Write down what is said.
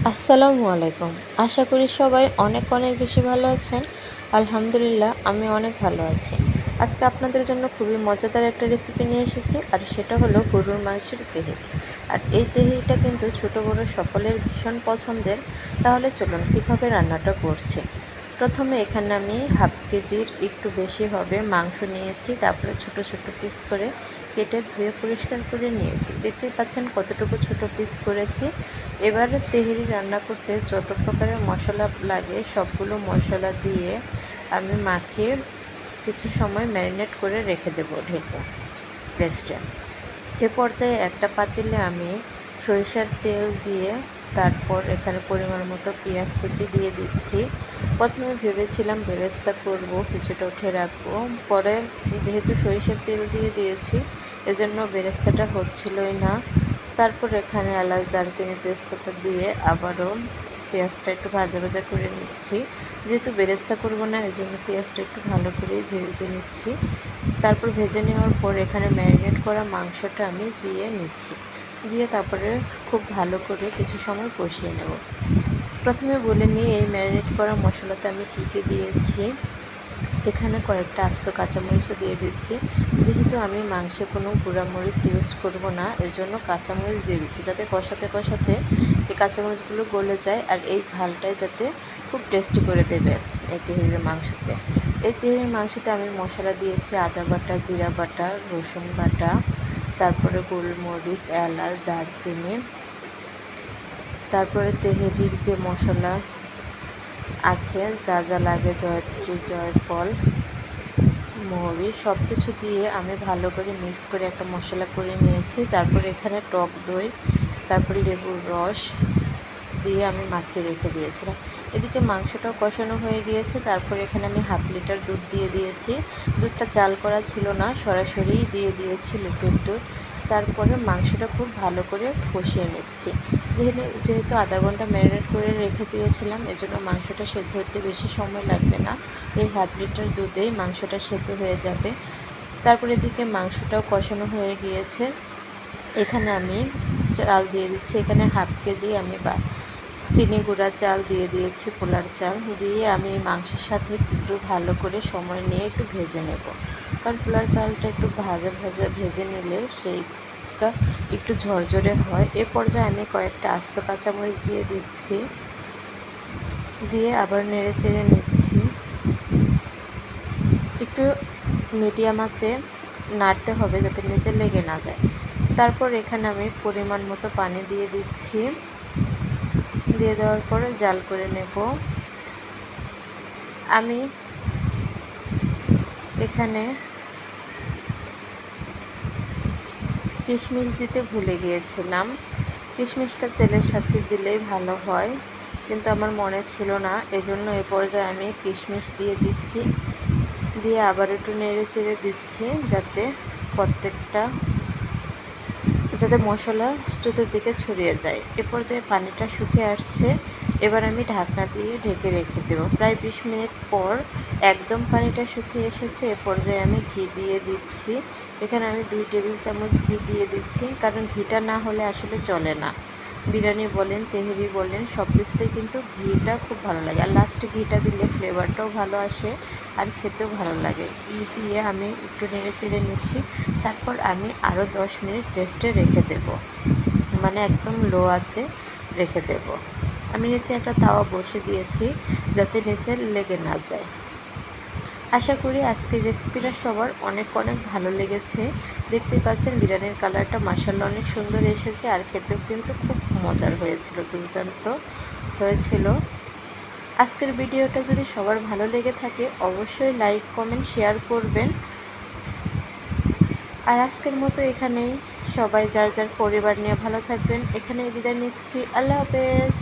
আসসালামু আলাইকুম। আশা করি সবাই অনেক অনেক বেশি ভালো আছেন। আলহামদুলিল্লাহ, আমি অনেক ভালো আছি। আজকে আপনাদের জন্য খুবই মজাদার একটা রেসিপি নিয়ে এসেছি, আর সেটা হলো গরুর মাংসের তেহেরি। আর এই তেহেরিটা কিন্তু ছোট বড় সকলের ভীষণ পছন্দের। তাহলে চলুন কীভাবে রান্নাটা করছি। প্রথমে এখানে আমি হাফ কেজির একটু বেশি হবে মাংস নিয়েছি, তারপরে ছোট ছোট পিস করে কেটে ধুয়ে পরিষ্কার করে নিয়েছি। দেখতেই পাচ্ছেন কতটুকু ছোট পিস করেছি। এবার তেহেরি রান্না করতে যত প্রকারের মশলা লাগে সবগুলো মশলা দিয়ে আমি মাখিয়ে কিছু সময় ম্যারিনেট করে রেখে দেবো ঢেকে রেস্টে এ পর্যায়ে একটা পাতিলে আমি সরিষার তেল দিয়ে তারপর এখানে পরিমাণ মতো পেঁয়াজ কুচি দিয়ে দিচ্ছি। প্রথমে ভেবেছিলাম বেরেস্তা করব, কিছুটা উঠে রাখব। পরে যেহেতু সরিষার তেল দিয়ে দিয়েছি এজন্য বেরেস্তাটা হচ্ছিলই না। তারপর এখানে এলাচ, দারচিনি, তেজপাতা দিয়ে আবারও পেঁয়াজটা একটু ভাজা ভাজা করে নিচ্ছি। যেহেতু বেরেস্তা করব না এই জন্য পেঁয়াজটা একটু ভালো করে ভেজে নিচ্ছি। তারপর ভেজে নেওয়ার পর এখানে ম্যারিনেট করা মাংসটা আমি দিয়ে নিচ্ছি। দিয়ে তারপরে খুব ভালো করে কিছু সময় কষিয়ে নেব। প্রথমে বলে নিই, এই ম্যারিনেট করা মশলাতে আমি কী কী দিয়েছি। এখানে কয়েকটা আস্ত কাঁচামরিচও দিয়ে দিচ্ছি। যেহেতু আমি মাংসে কোনো গুঁড়ামরিচ ইউজ করব না, এজন্য কাঁচামরিচ দিয়ে দিচ্ছি। যাতে কষাতে কষাতে এই কাঁচামরিচগুলো গলে যায় আর এই ঝালটাই যাতে খুব টেস্টি করে দেবে এই তেহেরির মাংসতে। এই তেহেরির মাংসতে আমি মশলা দিয়েছি আদা বাটা, জিরা বাটা, রসুন বাটা, তারপরে গোলমরিচ, এলাচ, দারচিনি, তারপরে তেহেরির যে মশলা আছে, যা যা লাগে জয়ত্রী জয়ফল, মৌরি সব কিছু দিয়ে আমি ভালো করে মিক্স করে একটা মশলা করে নিয়েছি। তারপর এখানে টক দই, তারপরে লেবুর রস দিয়ে আমি মাখিয়ে রেখে দিয়েছিলাম। এদিকে মাংসটাও কষানো হয়ে গিয়েছে, তারপর এখানে আমি হাফ লিটার দুধ দিয়ে দিয়েছি। দুধটা জাল করা ছিল না সরাসরি দিয়ে দিয়েছি লিকুইড দুধ। তারপরে মাংসটা খুব ভালো করে কষিয়ে নিচ্ছি। যেহেতু যেহেতু আধা ঘণ্টা ম্যারিনেট করে রেখে দিয়েছিলাম, এজন্য মাংসটা সেদ্ধ হতে বেশি সময় লাগবে না। এই হাফ লিটার দুধেই মাংসটা সেদ্ধ হয়ে যাবে। তারপরে এদিকে মাংসটাও কষানো হয়ে গিয়েছে। এখানে আমি চাল দিয়ে দিচ্ছি। এখানে হাফ কেজি আমি বা, চিনি গুঁড়া চাল দিয়ে দিয়েছি, পোলার চাল। দিয়ে আমি মাংসের সাথে একটু ভালো করে সময় নিয়ে একটু ভেজে নেব। কারণ পোলার চালটা একটু ভাজা ভাজা ভেজে নিলে সেইটা একটু ঝরঝরে হয়। এ পর্যায়ে আমি কয়েকটা আস্ত কাঁচামরিচ দিয়ে দিচ্ছি। দিয়ে আবার নেড়ে চেড়ে নিচ্ছি। একটু মিডিয়াম আছে, নাড়তে হবে যাতে নিচে লেগে না যায়। তারপর এখানে আমি পরিমাণ মতো পানি দিয়ে দিচ্ছি। দিয়ে দেওয়ার পরে জাল করে নেব। আমি এখানে কিশমিশ দিতে ভুলে গিয়েছিলাম। কিশমিশটা তেলের সাথে দিলেই ভালো হয়, কিন্তু আমার মনে ছিল না। এজন্য এ পর্যায়ে আমি কিশমিশ দিয়ে দিচ্ছি। দিয়ে আবার একটু নেড়ে চেড়ে দিচ্ছি যাতে প্রত্যেকটা, যাতে মশলা চতুর্দিকে ছড়িয়ে যায়। এ পর্যায়ে পানিটা শুকিয়ে আসছে। এবার আমি ঢাকনা দিয়ে ঢেকে রেখে দেবো। প্রায় বিশ মিনিট পর একদম পানিটা শুকিয়ে এসেছে, এ পর্যায়ে আমি ঘি দিয়ে দিচ্ছি। এখানে আমি দুই টেবিল চামচ ঘি দিয়ে দিচ্ছি, কারণ ঘিটা না হলে আসলে চলে না। বিরিয়ানি বলেন, তেহেরি বলেন, সব কিছুতেই কিন্তু ঘিটা খুব ভালো লাগে। আর লাস্টে ঘিটা দিলে ফ্লেভারটাও ভালো আসে আর খেতেও ভালো লাগে। ঘি দিয়ে আমি একটু নেড়ে চেড়ে নিচ্ছি, তারপর আমি আরও দশ মিনিট রেস্টে রেখে দেব। মানে একদম লো আছে রেখে দেব। আমি নিচে একটা তাওয়া বসে দিয়েছি যাতে নিচে লেগে না যায়। আশা করি আজকের রেসিপিটা সবার অনেক অনেক ভালো লেগেছে। দেখতে পাচ্ছেন বিরিয়ানির কালারটা মাসাল্লা অনেক সুন্দর এসেছে আর খেতেও কিন্তু খুব মজার হয়েছিল, দুর্দান্ত হয়েছিল। আজকের ভিডিওটা যদি সবার ভালো লেগে থাকে, অবশ্যই লাইক কমেন্ট শেয়ার করবেন। আর আজকের মতো এখানেই। সবাই যার যার পরিবার নিয়ে ভালো থাকবেন, এখানেই বিদায় নিচ্ছি। আল্লাহ হাফেজ।